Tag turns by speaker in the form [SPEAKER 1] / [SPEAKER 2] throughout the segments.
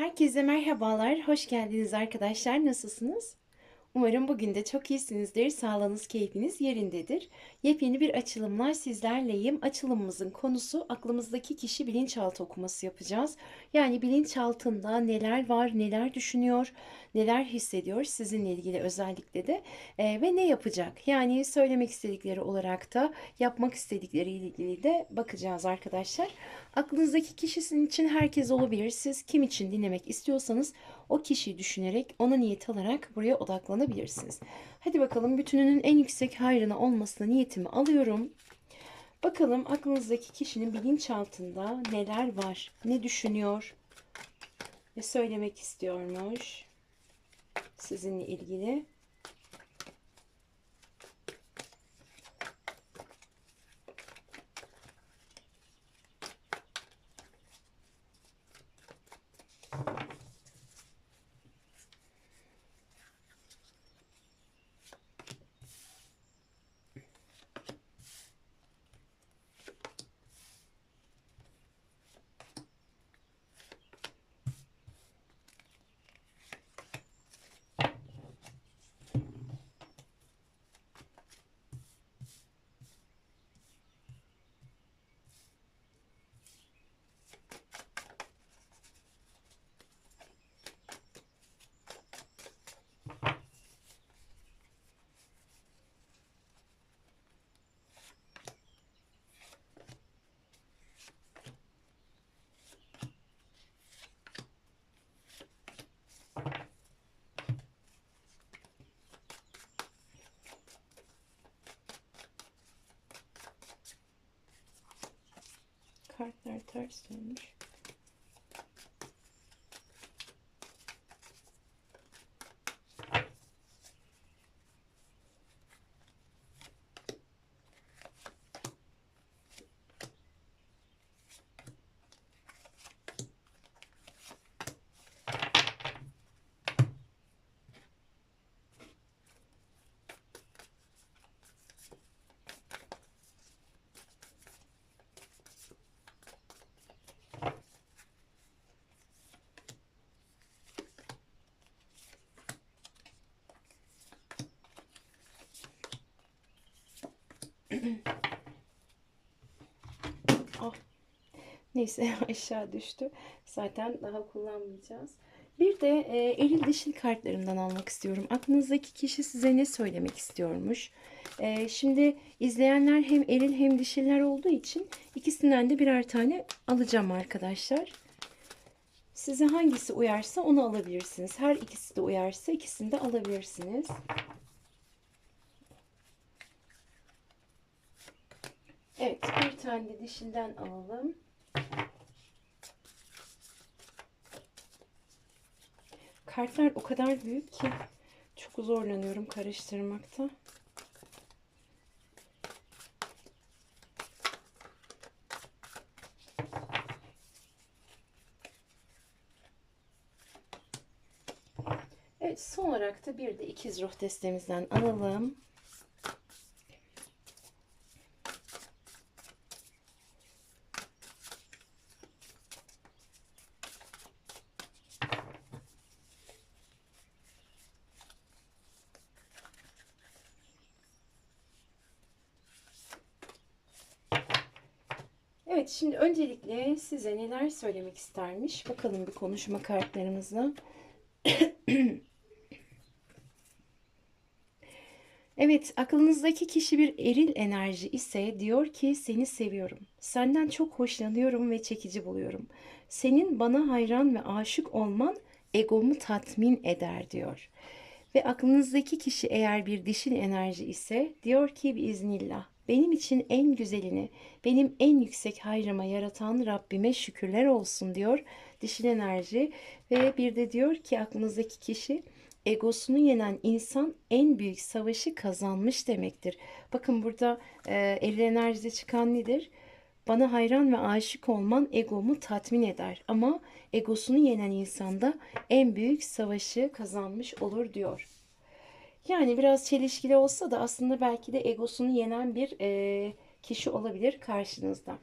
[SPEAKER 1] Herkese merhabalar, hoş geldiniz arkadaşlar. Nasılsınız? Umarım bugün de çok iyisinizdir, sağlığınız, keyfiniz yerindedir. Yepyeni bir açılımla sizlerleyim. Açılımımızın konusu aklımızdaki kişi bilinçaltı okuması yapacağız. Yani bilinçaltında neler var, neler düşünüyor, neler hissediyor sizinle ilgili özellikle de e, ve ne yapacak? Yani söylemek istedikleri olarak da yapmak istedikleri ile ilgili de bakacağız arkadaşlar. Aklınızdaki kişi sizin için herkes olabilir. Siz kim için dinlemek istiyorsanız o kişiyi düşünerek ona niyet alarak buraya odaklanabilirsiniz. Hadi bakalım bütününün en yüksek hayrına olmasına niyetimi alıyorum. Bakalım aklınızdaki kişinin bilinçaltında neler var, ne düşünüyor ve söylemek istiyormuş sizinle ilgili. Kartlar ters Neyse aşağı düştü. Zaten daha kullanmayacağız. Bir de e, eril dişil kartlarından almak istiyorum. Aklınızdaki kişi size ne söylemek istiyormuş? E, şimdi izleyenler hem eril hem dişiller olduğu için ikisinden de birer tane alacağım arkadaşlar. Size hangisi uyarsa onu alabilirsiniz. Her ikisi de uyarsa ikisini de alabilirsiniz. Evet, bir tane de dişinden alalım. Kartlar o kadar büyük ki çok zorlanıyorum karıştırmakta. Evet, son olarak da bir de ikiz ruh destemizden alalım. Evet, şimdi öncelikle size neler söylemek istermiş. Bakalım bir konuşma kartlarımızla. Evet, aklınızdaki kişi bir eril enerji ise diyor ki seni seviyorum. Senden çok hoşlanıyorum ve çekici buluyorum. Senin bana hayran ve aşık olman egomu tatmin eder diyor. Ve aklınızdaki kişi eğer bir dişil enerji ise diyor ki biiznillah benim için en güzelini, benim en yüksek hayrıma yaratan Rabbime şükürler olsun diyor dişil enerji. Ve bir de diyor ki aklınızdaki kişi egosunu yenen insan en büyük savaşı kazanmış demektir. Bakın burada e, eril enerjide çıkan nedir? Bana hayran ve aşık olman egomu tatmin eder. Ama egosunu yenen insan da en büyük savaşı kazanmış olur diyor. Yani biraz çelişkili olsa da aslında belki de egosunu yenen bir e, kişi olabilir karşınızda.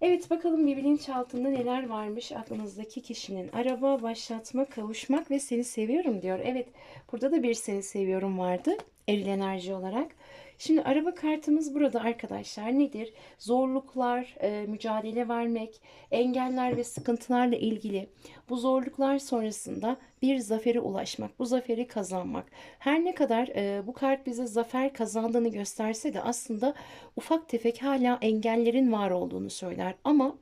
[SPEAKER 1] Evet bakalım bir bilinçaltında neler varmış aklınızdaki kişinin. Araba, başlatma, kavuşmak ve seni seviyorum diyor. Evet burada da bir seni seviyorum vardı eril enerji olarak. Şimdi araba kartımız burada arkadaşlar nedir? Zorluklar, e, mücadele vermek, engeller ve sıkıntılarla ilgili bu zorluklar sonrasında bir zafere ulaşmak, bu zaferi kazanmak. Her ne kadar e, bu kart bize zafer kazandığını gösterse de aslında ufak tefek hala engellerin var olduğunu söyler. Ama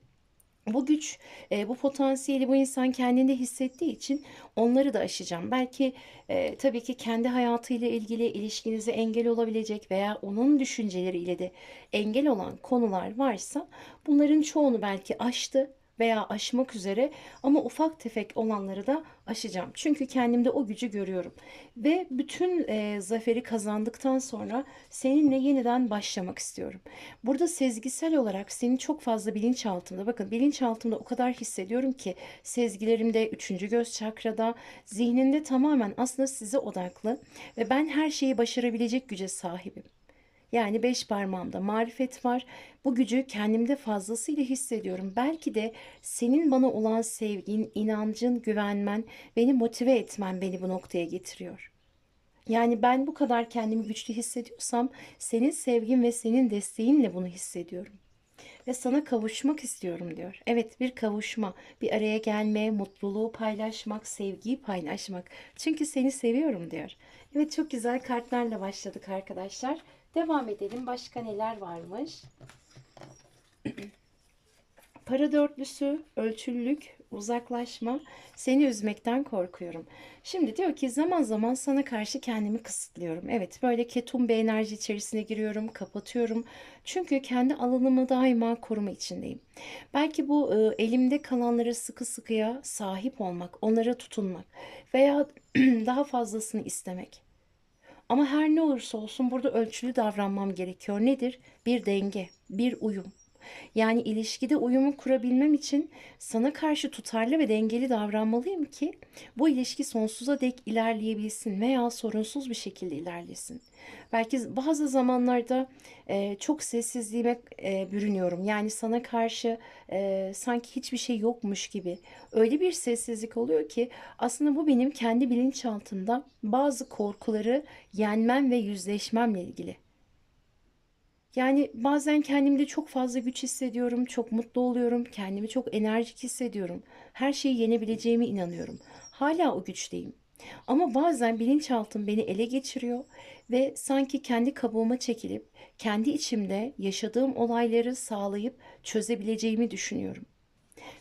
[SPEAKER 1] bu güç, e, bu potansiyeli bu insan kendinde hissettiği için onları da aşacağım. Belki e, tabii ki kendi hayatıyla ilgili ilişkinize engel olabilecek veya onun düşünceleriyle de engel olan konular varsa bunların çoğunu belki aştı veya aşmak üzere ama ufak tefek olanları da aşacağım. Çünkü kendimde o gücü görüyorum. Ve bütün e, zaferi kazandıktan sonra seninle yeniden başlamak istiyorum. Burada sezgisel olarak senin çok fazla bilinçaltımda, bakın bilinçaltımda o kadar hissediyorum ki sezgilerimde, üçüncü göz çakrada, zihninde tamamen aslında size odaklı ve ben her şeyi başarabilecek güce sahibim. Yani beş parmağımda marifet var. Bu gücü kendimde fazlasıyla hissediyorum. Belki de senin bana olan sevgin, inancın, güvenmen, beni motive etmen beni bu noktaya getiriyor. Yani ben bu kadar kendimi güçlü hissediyorsam senin sevgin ve senin desteğinle bunu hissediyorum. Ve sana kavuşmak istiyorum diyor. Evet bir kavuşma, bir araya gelme, mutluluğu paylaşmak, sevgiyi paylaşmak. Çünkü seni seviyorum diyor. Evet çok güzel kartlarla başladık arkadaşlar. Devam edelim. Başka neler varmış? Para dörtlüsü, ölçüllük, uzaklaşma, seni üzmekten korkuyorum. Şimdi diyor ki zaman zaman sana karşı kendimi kısıtlıyorum. Evet böyle ketum bir enerji içerisine giriyorum, kapatıyorum. Çünkü kendi alanımı daima koruma içindeyim. Belki bu e, elimde kalanlara sıkı sıkıya sahip olmak, onlara tutunmak veya daha fazlasını istemek. Ama her ne olursa olsun burada ölçülü davranmam gerekiyor. Nedir? Bir denge, bir uyum. Yani ilişkide uyumu kurabilmem için sana karşı tutarlı ve dengeli davranmalıyım ki bu ilişki sonsuza dek ilerleyebilsin veya sorunsuz bir şekilde ilerlesin. Belki bazı zamanlarda e, çok sessizliğime e, bürünüyorum. Yani sana karşı e, sanki hiçbir şey yokmuş gibi. Öyle bir sessizlik oluyor ki aslında bu benim kendi bilinçaltımda bazı korkuları yenmem ve yüzleşmemle ilgili. Yani bazen kendimde çok fazla güç hissediyorum, çok mutlu oluyorum, kendimi çok enerjik hissediyorum. Her şeyi yenebileceğime inanıyorum. Hala o güçteyim. Ama bazen bilinçaltım beni ele geçiriyor ve sanki kendi kabuğuma çekilip kendi içimde yaşadığım olayları sağlayıp çözebileceğimi düşünüyorum.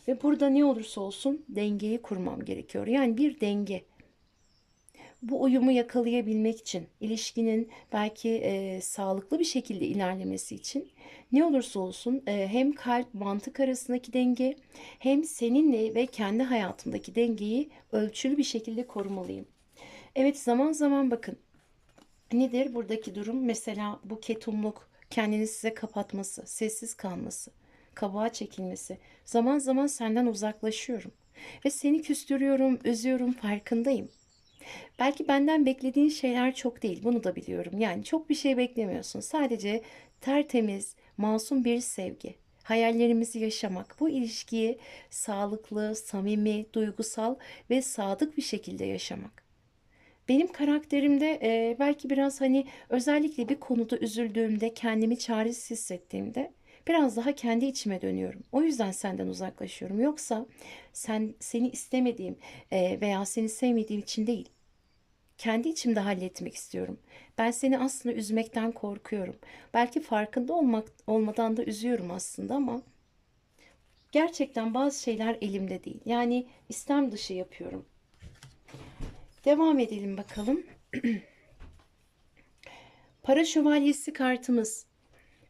[SPEAKER 1] Ve burada ne olursa olsun dengeyi kurmam gerekiyor. Yani bir denge bu uyumu yakalayabilmek için, ilişkinin belki e, sağlıklı bir şekilde ilerlemesi için ne olursa olsun e, hem kalp mantık arasındaki denge hem seninle ve kendi hayatımdaki dengeyi ölçülü bir şekilde korumalıyım. Evet zaman zaman bakın nedir buradaki durum? Mesela bu ketumluk, kendini size kapatması, sessiz kalması, kabuğa çekilmesi. Zaman zaman senden uzaklaşıyorum ve seni küstürüyorum, üzüyorum, farkındayım. Belki benden beklediğin şeyler çok değil. Bunu da biliyorum. Yani çok bir şey beklemiyorsun. Sadece tertemiz, masum bir sevgi. Hayallerimizi yaşamak. Bu ilişkiyi sağlıklı, samimi, duygusal ve sadık bir şekilde yaşamak. Benim karakterimde e, belki biraz hani özellikle bir konuda üzüldüğümde, kendimi çaresiz hissettiğimde biraz daha kendi içime dönüyorum. O yüzden senden uzaklaşıyorum. Yoksa sen seni istemediğim e, veya seni sevmediğim için değil kendi içimde halletmek istiyorum. Ben seni aslında üzmekten korkuyorum. Belki farkında olmak olmadan da üzüyorum aslında ama gerçekten bazı şeyler elimde değil. Yani istem dışı yapıyorum. Devam edelim bakalım. Para şövalyesi kartımız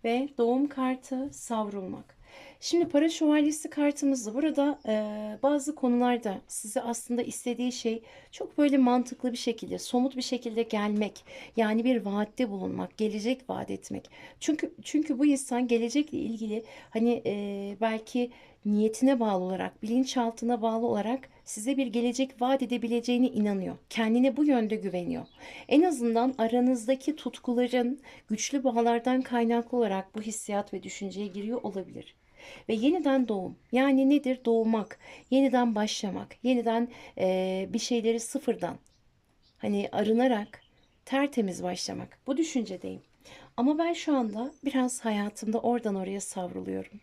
[SPEAKER 1] ve doğum kartı savrulmak. Şimdi para şövalyesi kartımızda burada e, bazı konularda size aslında istediği şey çok böyle mantıklı bir şekilde, somut bir şekilde gelmek. Yani bir vaatte bulunmak, gelecek vaat etmek. Çünkü çünkü bu insan gelecekle ilgili hani e, belki niyetine bağlı olarak, bilinçaltına bağlı olarak size bir gelecek vaat edebileceğine inanıyor. Kendine bu yönde güveniyor. En azından aranızdaki tutkuların güçlü bağlardan kaynaklı olarak bu hissiyat ve düşünceye giriyor olabilir. ve yeniden doğum. Yani nedir? Doğmak, yeniden başlamak, yeniden eee, bir şeyleri sıfırdan hani arınarak tertemiz başlamak. Bu düşüncedeyim. Ama ben şu anda biraz hayatımda oradan oraya savruluyorum.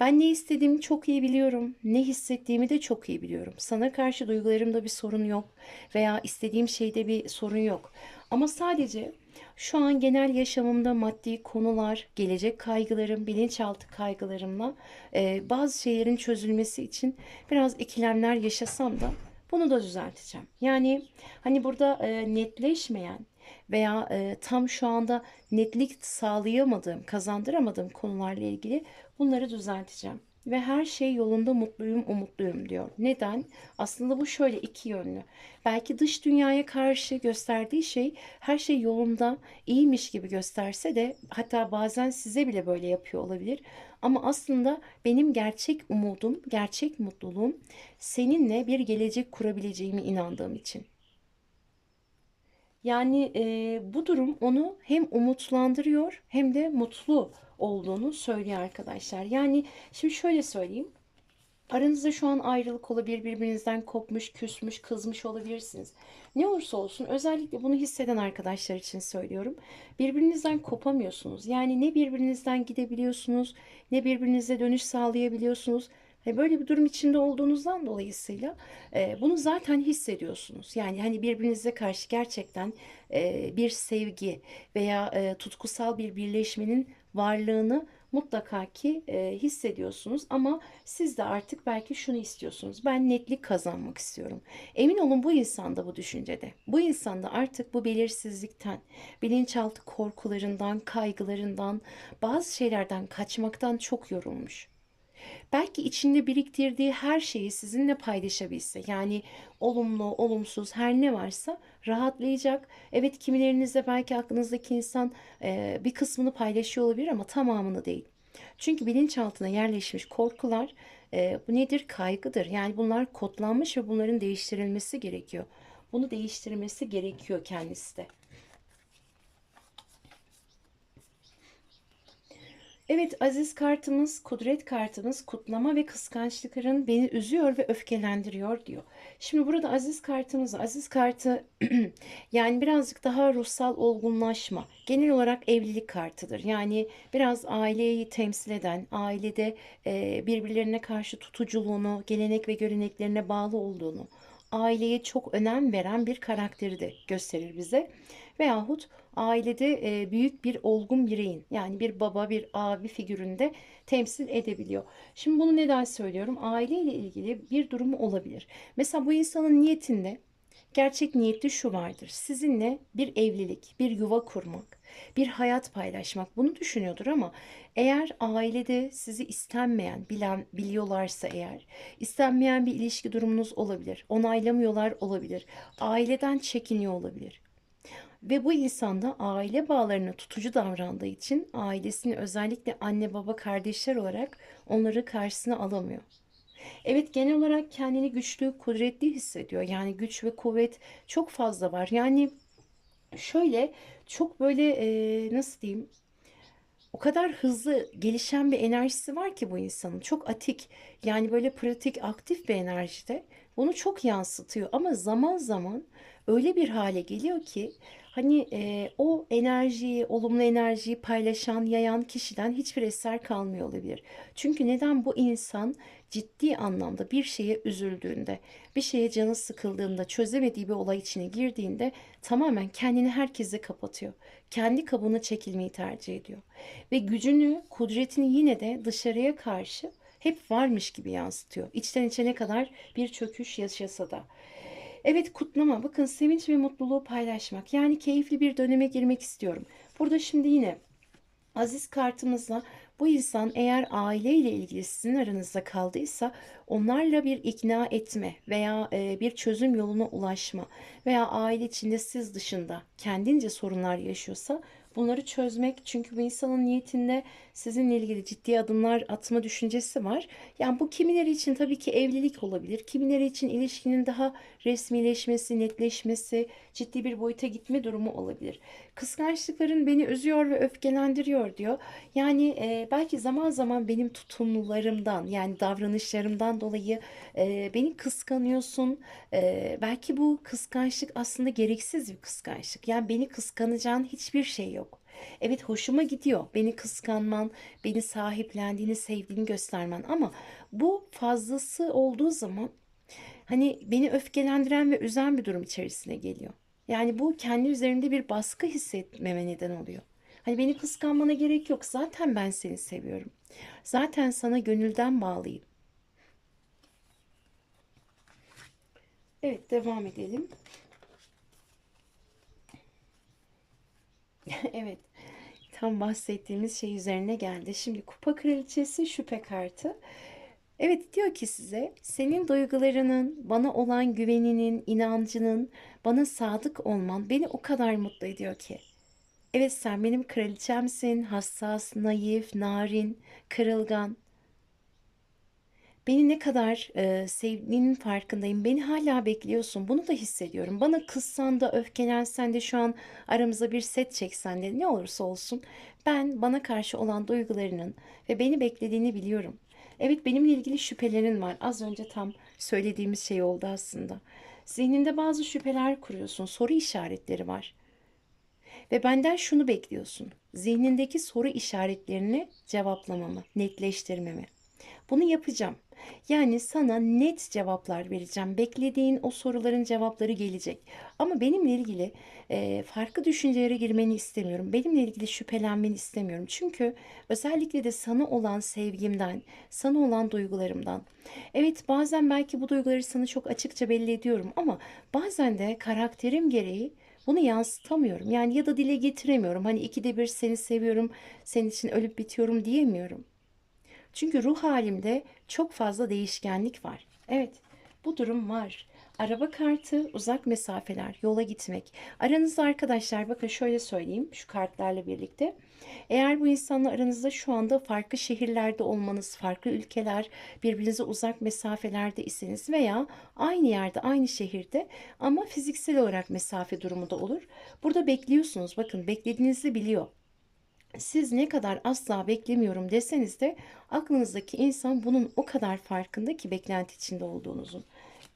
[SPEAKER 1] Ben ne istediğimi çok iyi biliyorum. Ne hissettiğimi de çok iyi biliyorum. Sana karşı duygularımda bir sorun yok veya istediğim şeyde bir sorun yok. Ama sadece şu an genel yaşamımda maddi konular, gelecek kaygılarım, bilinçaltı kaygılarımla e, bazı şeylerin çözülmesi için biraz ikilemler yaşasam da bunu da düzelteceğim. Yani hani burada e, netleşmeyen veya e, tam şu anda netlik sağlayamadığım, kazandıramadığım konularla ilgili bunları düzelteceğim. Ve her şey yolunda mutluyum, umutluyum diyor. Neden? Aslında bu şöyle iki yönlü. Belki dış dünyaya karşı gösterdiği şey her şey yolunda, iyiymiş gibi gösterse de hatta bazen size bile böyle yapıyor olabilir. Ama aslında benim gerçek umudum, gerçek mutluluğum seninle bir gelecek kurabileceğime inandığım için. Yani e, bu durum onu hem umutlandırıyor hem de mutlu olduğunu söylüyor arkadaşlar. Yani şimdi şöyle söyleyeyim. Aranızda şu an ayrılık olabilir, birbirinizden kopmuş, küsmüş, kızmış olabilirsiniz. Ne olursa olsun özellikle bunu hisseden arkadaşlar için söylüyorum. Birbirinizden kopamıyorsunuz. Yani ne birbirinizden gidebiliyorsunuz, ne birbirinize dönüş sağlayabiliyorsunuz. Böyle bir durum içinde olduğunuzdan dolayısıyla e, bunu zaten hissediyorsunuz. Yani hani birbirinize karşı gerçekten e, bir sevgi veya e, tutkusal bir birleşmenin varlığını mutlaka ki e, hissediyorsunuz ama siz de artık belki şunu istiyorsunuz. Ben netlik kazanmak istiyorum. Emin olun bu insan da bu düşüncede. Bu insan da artık bu belirsizlikten, bilinçaltı korkularından, kaygılarından, bazı şeylerden kaçmaktan çok yorulmuş. Belki içinde biriktirdiği her şeyi sizinle paylaşabilse, yani olumlu, olumsuz her ne varsa rahatlayacak. Evet kimilerinizde belki aklınızdaki insan e, bir kısmını paylaşıyor olabilir ama tamamını değil. Çünkü bilinçaltına yerleşmiş korkular e, bu nedir? Kaygıdır. Yani bunlar kodlanmış ve bunların değiştirilmesi gerekiyor. Bunu değiştirmesi gerekiyor kendisi de. Evet, aziz kartımız, kudret kartımız, kutlama ve kıskançlıkların beni üzüyor ve öfkelendiriyor diyor. Şimdi burada aziz kartımız, aziz kartı yani birazcık daha ruhsal olgunlaşma, genel olarak evlilik kartıdır. Yani biraz aileyi temsil eden, ailede e, birbirlerine karşı tutuculuğunu, gelenek ve göreneklerine bağlı olduğunu, aileye çok önem veren bir karakteri de gösterir bize. Veyahut ailede e, büyük bir olgun bireyin yani bir baba bir abi figüründe temsil edebiliyor. Şimdi bunu neden söylüyorum? Aileyle ilgili bir durumu olabilir. Mesela bu insanın niyetinde gerçek niyeti şu vardır. Sizinle bir evlilik, bir yuva kurmak, bir hayat paylaşmak bunu düşünüyordur ama eğer ailede sizi istenmeyen, bilen, biliyorlarsa eğer, istenmeyen bir ilişki durumunuz olabilir, onaylamıyorlar olabilir, aileden çekiniyor olabilir. Ve bu insan da aile bağlarına tutucu davrandığı için ailesini özellikle anne baba kardeşler olarak onları karşısına alamıyor. Evet genel olarak kendini güçlü, kudretli hissediyor. Yani güç ve kuvvet çok fazla var. Yani şöyle çok böyle e, nasıl diyeyim o kadar hızlı gelişen bir enerjisi var ki bu insanın. Çok atik yani böyle pratik aktif bir enerjide. Bunu çok yansıtıyor ama zaman zaman öyle bir hale geliyor ki hani e, o enerjiyi, olumlu enerjiyi paylaşan, yayan kişiden hiçbir eser kalmıyor olabilir. Çünkü neden bu insan ciddi anlamda bir şeye üzüldüğünde, bir şeye canı sıkıldığında, çözemediği bir olay içine girdiğinde tamamen kendini herkese kapatıyor. Kendi kabuğuna çekilmeyi tercih ediyor. Ve gücünü, kudretini yine de dışarıya karşı hep varmış gibi yansıtıyor. İçten içe ne kadar bir çöküş yaşasa da. Evet kutlama. Bakın sevinç ve mutluluğu paylaşmak. Yani keyifli bir döneme girmek istiyorum. Burada şimdi yine aziz kartımızla bu insan eğer aileyle ilgili sizin aranızda kaldıysa onlarla bir ikna etme veya e, bir çözüm yoluna ulaşma veya aile içinde siz dışında kendince sorunlar yaşıyorsa Bunları çözmek çünkü bu insanın niyetinde sizinle ilgili ciddi adımlar atma düşüncesi var. Yani bu kimileri için tabii ki evlilik olabilir. Kimileri için ilişkinin daha resmileşmesi, netleşmesi, ciddi bir boyuta gitme durumu olabilir. Kıskançlıkların beni üzüyor ve öfkelendiriyor diyor. Yani e, belki zaman zaman benim tutumlularımdan yani davranışlarımdan dolayı e, beni kıskanıyorsun. E, belki bu kıskançlık aslında gereksiz bir kıskançlık. Yani beni kıskanacağın hiçbir şey yok. Evet hoşuma gidiyor. Beni kıskanman, beni sahiplendiğini, sevdiğini göstermen ama bu fazlası olduğu zaman hani beni öfkelendiren ve üzen bir durum içerisine geliyor. Yani bu kendi üzerinde bir baskı hissetmeme neden oluyor. Hani beni kıskanmana gerek yok. Zaten ben seni seviyorum. Zaten sana gönülden bağlıyım. Evet, devam edelim. Evet, tam bahsettiğimiz şey üzerine geldi. Şimdi Kupa Kraliçesi şüphe kartı. Evet diyor ki size senin duygularının, bana olan güveninin, inancının, bana sadık olman beni o kadar mutlu ediyor ki. Evet sen benim kraliçemsin, hassas, naif, narin, kırılgan. Beni ne kadar e, sevdiğinin farkındayım. Beni hala bekliyorsun. Bunu da hissediyorum. Bana kızsan da öfkelensen de şu an aramıza bir set çeksen de ne olursa olsun ben bana karşı olan duygularının ve beni beklediğini biliyorum. Evet benimle ilgili şüphelerin var. Az önce tam söylediğimiz şey oldu aslında. Zihninde bazı şüpheler kuruyorsun. Soru işaretleri var. Ve benden şunu bekliyorsun. Zihnindeki soru işaretlerini cevaplamamı, netleştirmemi. Bunu yapacağım. Yani sana net cevaplar vereceğim. Beklediğin o soruların cevapları gelecek. Ama benimle ilgili e, farklı düşüncelere girmeni istemiyorum. Benimle ilgili şüphelenmeni istemiyorum. Çünkü özellikle de sana olan sevgimden, sana olan duygularımdan. Evet bazen belki bu duyguları sana çok açıkça belli ediyorum ama bazen de karakterim gereği bunu yansıtamıyorum. Yani ya da dile getiremiyorum. Hani ikide bir seni seviyorum, senin için ölüp bitiyorum diyemiyorum. Çünkü ruh halimde çok fazla değişkenlik var. Evet, bu durum var. Araba kartı, uzak mesafeler, yola gitmek. Aranızda arkadaşlar bakın şöyle söyleyeyim şu kartlarla birlikte. Eğer bu insanla aranızda şu anda farklı şehirlerde olmanız, farklı ülkeler, birbirinize uzak mesafelerde iseniz veya aynı yerde, aynı şehirde ama fiziksel olarak mesafe durumu da olur. Burada bekliyorsunuz. Bakın beklediğinizi biliyor siz ne kadar asla beklemiyorum deseniz de aklınızdaki insan bunun o kadar farkında ki beklenti içinde olduğunuzun.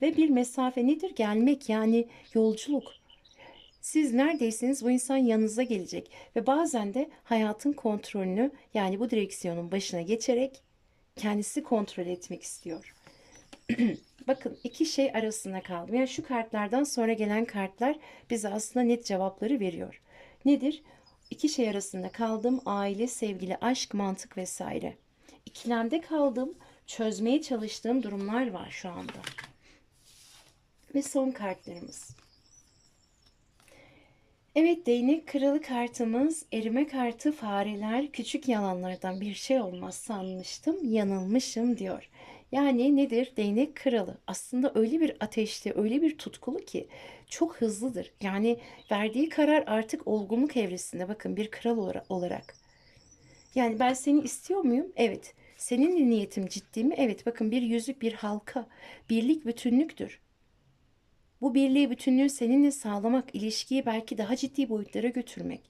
[SPEAKER 1] Ve bir mesafe nedir? Gelmek yani yolculuk. Siz neredeyseniz bu insan yanınıza gelecek ve bazen de hayatın kontrolünü yani bu direksiyonun başına geçerek kendisi kontrol etmek istiyor. Bakın iki şey arasında kaldım. Yani şu kartlardan sonra gelen kartlar bize aslında net cevapları veriyor. Nedir? İki şey arasında kaldım. Aile, sevgili, aşk, mantık vesaire. İkilemde kaldım. Çözmeye çalıştığım durumlar var şu anda. Ve son kartlarımız. Evet değnek kralı kartımız erime kartı fareler küçük yalanlardan bir şey olmaz sanmıştım yanılmışım diyor. Yani nedir? Değnek kralı. Aslında öyle bir ateşli, öyle bir tutkulu ki çok hızlıdır. Yani verdiği karar artık olgunluk evresinde bakın bir kral olarak. Yani ben seni istiyor muyum? Evet. Senin niyetim ciddi mi? Evet. Bakın bir yüzük, bir halka. Birlik bütünlüktür. Bu birliği, bütünlüğü seninle sağlamak, ilişkiyi belki daha ciddi boyutlara götürmek.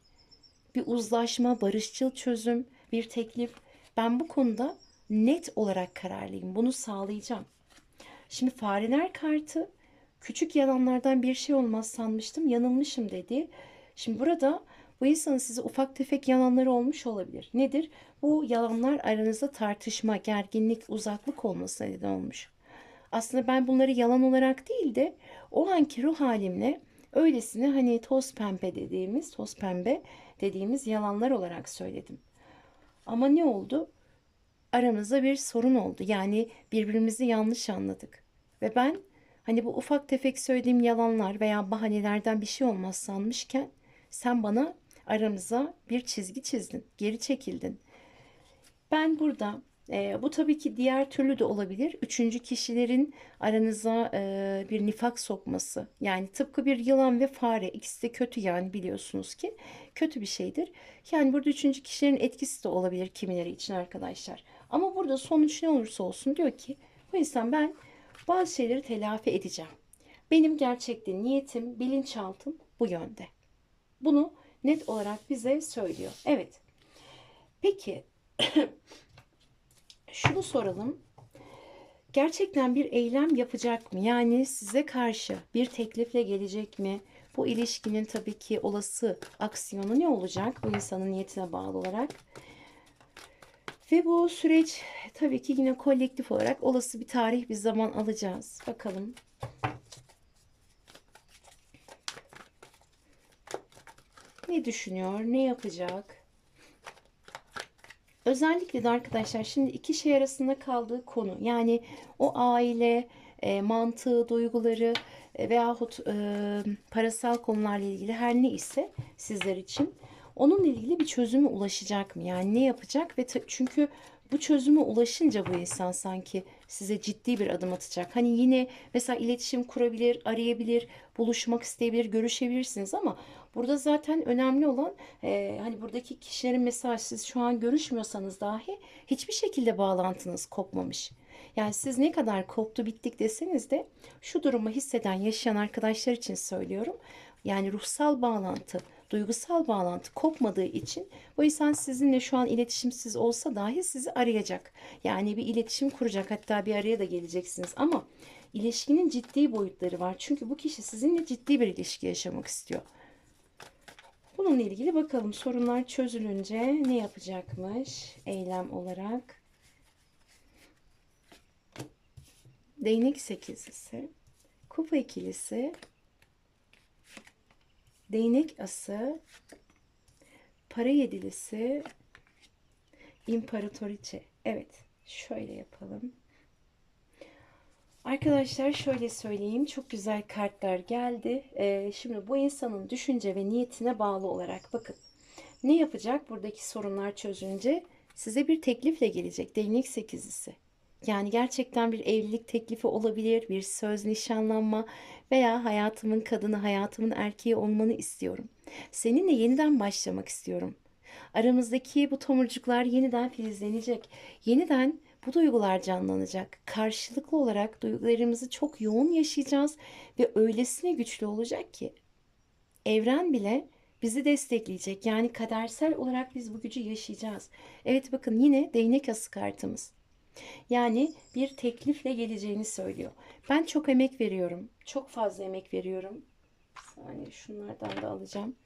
[SPEAKER 1] Bir uzlaşma, barışçıl çözüm, bir teklif. Ben bu konuda net olarak kararlıyım. Bunu sağlayacağım. Şimdi fareler kartı küçük yalanlardan bir şey olmaz sanmıştım. Yanılmışım dedi. Şimdi burada bu insanın size ufak tefek yalanları olmuş olabilir. Nedir? Bu yalanlar aranızda tartışma, gerginlik, uzaklık olması neden olmuş. Aslında ben bunları yalan olarak değil de o anki ruh halimle öylesine hani toz pembe dediğimiz, toz pembe dediğimiz yalanlar olarak söyledim. Ama ne oldu? aramızda bir sorun oldu. Yani birbirimizi yanlış anladık. Ve ben hani bu ufak tefek söylediğim yalanlar veya bahanelerden bir şey olmaz sanmışken sen bana aramıza bir çizgi çizdin, geri çekildin. Ben burada E, bu tabii ki diğer türlü de olabilir. Üçüncü kişilerin aranıza e, bir nifak sokması. Yani tıpkı bir yılan ve fare. İkisi de kötü yani biliyorsunuz ki. Kötü bir şeydir. Yani burada üçüncü kişilerin etkisi de olabilir kimileri için arkadaşlar. Ama burada sonuç ne olursa olsun diyor ki bu insan ben bazı şeyleri telafi edeceğim. Benim gerçekten niyetim, bilinçaltım bu yönde. Bunu net olarak bize söylüyor. Evet. Peki şunu soralım. Gerçekten bir eylem yapacak mı? Yani size karşı bir teklifle gelecek mi? Bu ilişkinin tabii ki olası aksiyonu ne olacak? Bu insanın niyetine bağlı olarak. Ve bu süreç tabii ki yine kolektif olarak olası bir tarih bir zaman alacağız. Bakalım. Ne düşünüyor? Ne yapacak? Özellikle de arkadaşlar şimdi iki şey arasında kaldığı konu yani o aile e, mantığı, duyguları e, veyahut e, parasal konularla ilgili her ne ise sizler için onunla ilgili bir çözüme ulaşacak mı? Yani ne yapacak ve çünkü bu çözüme ulaşınca bu insan sanki size ciddi bir adım atacak. Hani yine mesela iletişim kurabilir, arayabilir, buluşmak isteyebilir, görüşebilirsiniz ama burada zaten önemli olan e, hani buradaki kişilerin mesela siz şu an görüşmüyorsanız dahi hiçbir şekilde bağlantınız kopmamış. Yani siz ne kadar koptu bittik deseniz de şu durumu hisseden, yaşayan arkadaşlar için söylüyorum. Yani ruhsal bağlantı, duygusal bağlantı kopmadığı için bu insan sizinle şu an iletişimsiz olsa dahi sizi arayacak. Yani bir iletişim kuracak hatta bir araya da geleceksiniz ama ilişkinin ciddi boyutları var. Çünkü bu kişi sizinle ciddi bir ilişki yaşamak istiyor. Bununla ilgili bakalım sorunlar çözülünce ne yapacakmış eylem olarak. Değnek sekizlisi, kupa ikilisi, değnek ası, para yedilisi, imparatoriçe. Evet, şöyle yapalım. Arkadaşlar şöyle söyleyeyim. Çok güzel kartlar geldi. Ee, şimdi bu insanın düşünce ve niyetine bağlı olarak bakın. Ne yapacak? Buradaki sorunlar çözünce size bir teklifle gelecek. Değnek sekizlisi. Yani gerçekten bir evlilik teklifi olabilir, bir söz nişanlanma veya hayatımın kadını, hayatımın erkeği olmanı istiyorum. Seninle yeniden başlamak istiyorum. Aramızdaki bu tomurcuklar yeniden filizlenecek. Yeniden bu duygular canlanacak. Karşılıklı olarak duygularımızı çok yoğun yaşayacağız ve öylesine güçlü olacak ki evren bile bizi destekleyecek. Yani kadersel olarak biz bu gücü yaşayacağız. Evet bakın yine değnek ası kartımız. Yani bir teklifle geleceğini söylüyor. Ben çok emek veriyorum. Çok fazla emek veriyorum. Yani şunlardan da alacağım.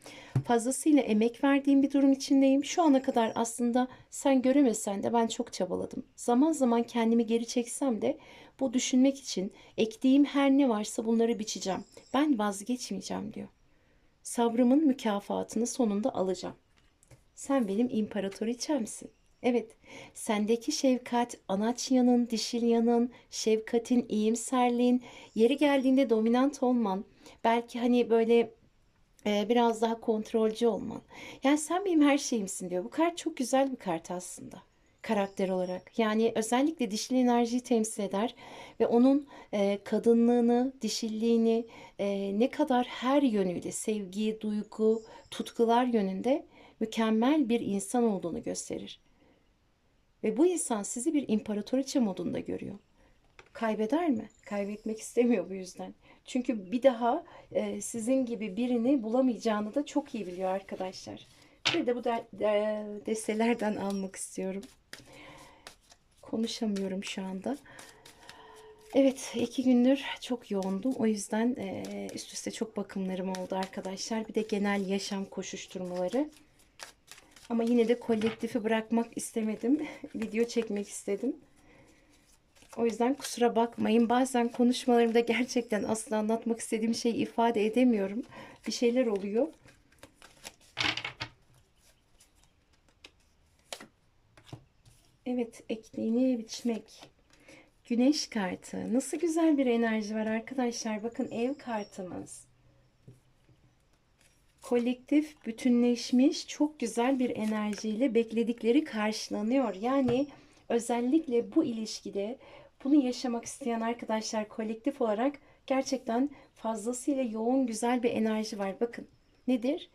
[SPEAKER 1] Fazlasıyla emek verdiğim bir durum içindeyim. Şu ana kadar aslında sen göremesen de ben çok çabaladım. Zaman zaman kendimi geri çeksem de bu düşünmek için ektiğim her ne varsa bunları biçeceğim. Ben vazgeçmeyeceğim diyor. Sabrımın mükafatını sonunda alacağım. Sen benim imparatoriçemsin. Evet, sendeki şefkat, anaç yanın, dişil yanın, şefkatin, iyimserliğin, yeri geldiğinde dominant olman, belki hani böyle e, biraz daha kontrolcü olman. Yani sen benim her şeyimsin diyor. Bu kart çok güzel bir kart aslında karakter olarak. Yani özellikle dişil enerjiyi temsil eder ve onun e, kadınlığını, dişilliğini e, ne kadar her yönüyle sevgi, duygu, tutkular yönünde mükemmel bir insan olduğunu gösterir. Ve bu insan sizi bir imparatoriçe modunda görüyor. Kaybeder mi? Kaybetmek istemiyor bu yüzden. Çünkü bir daha e, sizin gibi birini bulamayacağını da çok iyi biliyor arkadaşlar. Bir de bu de, de, destelerden almak istiyorum. Konuşamıyorum şu anda. Evet iki gündür çok yoğundum. O yüzden e, üst üste çok bakımlarım oldu arkadaşlar. Bir de genel yaşam koşuşturmaları. Ama yine de kolektifi bırakmak istemedim. Video çekmek istedim. O yüzden kusura bakmayın. Bazen konuşmalarımda gerçekten aslında anlatmak istediğim şeyi ifade edemiyorum. Bir şeyler oluyor. Evet, ektiğini biçmek. Güneş kartı. Nasıl güzel bir enerji var arkadaşlar. Bakın ev kartımız kolektif bütünleşmiş çok güzel bir enerjiyle bekledikleri karşılanıyor. Yani Özellikle bu ilişkide bunu yaşamak isteyen arkadaşlar kolektif olarak gerçekten fazlasıyla yoğun güzel bir enerji var. Bakın nedir?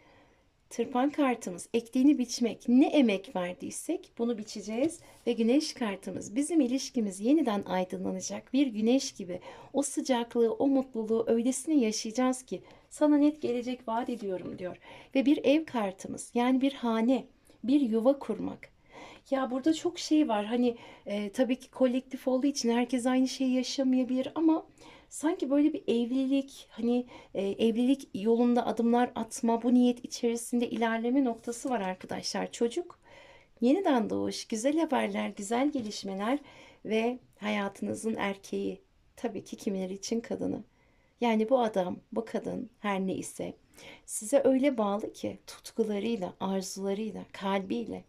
[SPEAKER 1] Tırpan kartımız ektiğini biçmek. Ne emek verdiysek bunu biçeceğiz ve güneş kartımız bizim ilişkimiz yeniden aydınlanacak. Bir güneş gibi o sıcaklığı, o mutluluğu öylesine yaşayacağız ki sana net gelecek vaat ediyorum diyor. Ve bir ev kartımız yani bir hane, bir yuva kurmak. Ya burada çok şey var. Hani e, tabii ki kolektif olduğu için herkes aynı şeyi yaşamayabilir ama sanki böyle bir evlilik, hani e, evlilik yolunda adımlar atma, bu niyet içerisinde ilerleme noktası var arkadaşlar. Çocuk, yeniden doğuş, güzel haberler, güzel gelişmeler ve hayatınızın erkeği, tabii ki kimileri için kadını. Yani bu adam, bu kadın her ne ise size öyle bağlı ki tutkularıyla, arzularıyla, kalbiyle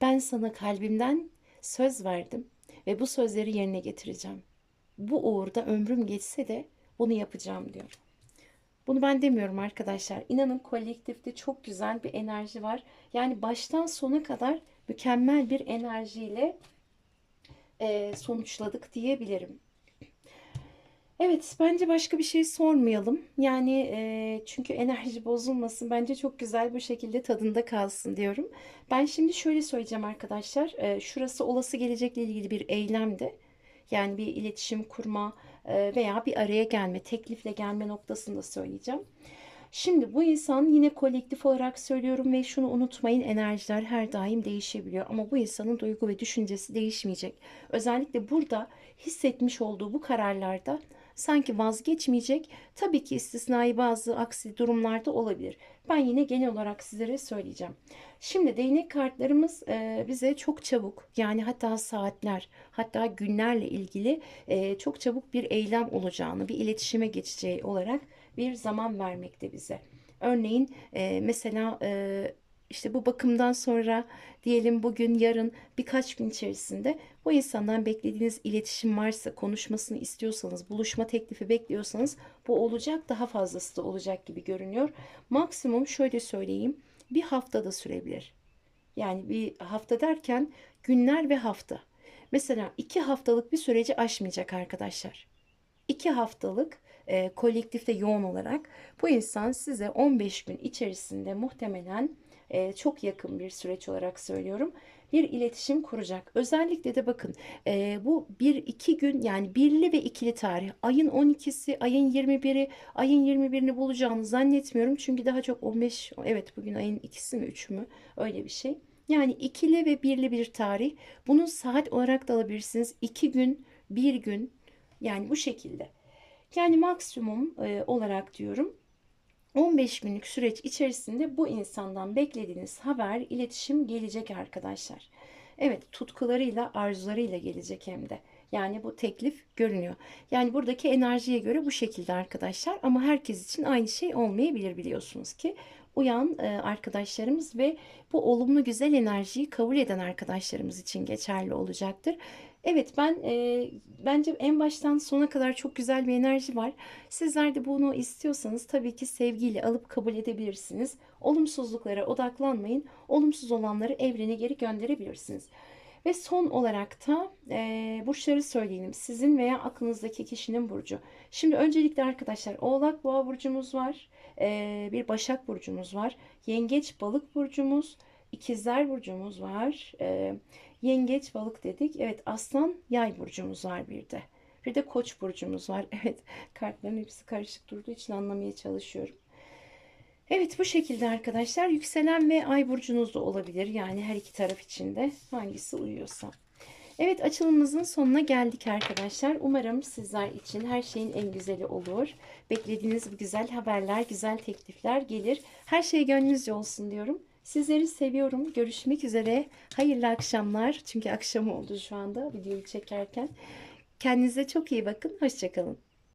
[SPEAKER 1] ben sana kalbimden söz verdim ve bu sözleri yerine getireceğim. Bu uğurda ömrüm geçse de bunu yapacağım diyor. Bunu ben demiyorum arkadaşlar. İnanın kolektifte çok güzel bir enerji var. Yani baştan sona kadar mükemmel bir enerjiyle e, sonuçladık diyebilirim. Evet, bence başka bir şey sormayalım. Yani e, çünkü enerji bozulmasın. Bence çok güzel bu şekilde tadında kalsın diyorum. Ben şimdi şöyle söyleyeceğim arkadaşlar. E, şurası olası gelecekle ilgili bir eylemdi. Yani bir iletişim kurma e, veya bir araya gelme, teklifle gelme noktasında söyleyeceğim. Şimdi bu insan yine kolektif olarak söylüyorum ve şunu unutmayın enerjiler her daim değişebiliyor ama bu insanın duygu ve düşüncesi değişmeyecek. Özellikle burada hissetmiş olduğu bu kararlarda sanki vazgeçmeyecek. Tabii ki istisnai bazı aksi durumlarda olabilir. Ben yine genel olarak sizlere söyleyeceğim. Şimdi değnek kartlarımız e, bize çok çabuk yani hatta saatler hatta günlerle ilgili e, çok çabuk bir eylem olacağını bir iletişime geçeceği olarak bir zaman vermekte bize. Örneğin e, mesela işte bu bakımdan sonra diyelim bugün yarın birkaç gün içerisinde bu insandan beklediğiniz iletişim varsa konuşmasını istiyorsanız buluşma teklifi bekliyorsanız bu olacak daha fazlası da olacak gibi görünüyor. Maksimum şöyle söyleyeyim bir haftada sürebilir. Yani bir hafta derken günler ve hafta. Mesela iki haftalık bir süreci aşmayacak arkadaşlar. İki haftalık e, kolektifte yoğun olarak bu insan size 15 gün içerisinde muhtemelen e, çok yakın bir süreç olarak söylüyorum bir iletişim kuracak. Özellikle de bakın e, bu bir iki gün yani birli ve ikili tarih ayın 12'si ayın 21'i ayın 21'ini bulacağını zannetmiyorum. Çünkü daha çok 15 evet bugün ayın ikisi mi 3 mü öyle bir şey. Yani ikili ve birli bir tarih. Bunu saat olarak da alabilirsiniz. 2 gün, bir gün yani bu şekilde. Yani maksimum e, olarak diyorum 15 günlük süreç içerisinde bu insandan beklediğiniz haber, iletişim gelecek arkadaşlar. Evet, tutkularıyla, arzularıyla gelecek hem de. Yani bu teklif görünüyor. Yani buradaki enerjiye göre bu şekilde arkadaşlar ama herkes için aynı şey olmayabilir biliyorsunuz ki. Uyan e, arkadaşlarımız ve bu olumlu güzel enerjiyi kabul eden arkadaşlarımız için geçerli olacaktır. Evet ben e, bence en baştan sona kadar çok güzel bir enerji var. Sizler de bunu istiyorsanız tabii ki sevgiyle alıp kabul edebilirsiniz. Olumsuzluklara odaklanmayın. Olumsuz olanları evrene geri gönderebilirsiniz. Ve son olarak da e, burçları söyleyelim. Sizin veya aklınızdaki kişinin burcu. Şimdi öncelikle arkadaşlar Oğlak Boğa burcumuz var. E, bir Başak burcumuz var. Yengeç Balık burcumuz. İkizler burcumuz var. E, Yengeç balık dedik. Evet aslan yay burcumuz var bir de. Bir de koç burcumuz var. Evet kartların hepsi karışık durduğu için anlamaya çalışıyorum. Evet bu şekilde arkadaşlar yükselen ve ay burcunuz da olabilir. Yani her iki taraf içinde hangisi uyuyorsa. Evet açılımımızın sonuna geldik arkadaşlar. Umarım sizler için her şeyin en güzeli olur. Beklediğiniz güzel haberler, güzel teklifler gelir. Her şey gönlünüzce olsun diyorum. Sizleri seviyorum. Görüşmek üzere. Hayırlı akşamlar. Çünkü akşam oldu şu anda videoyu çekerken. Kendinize çok iyi bakın. Hoşçakalın.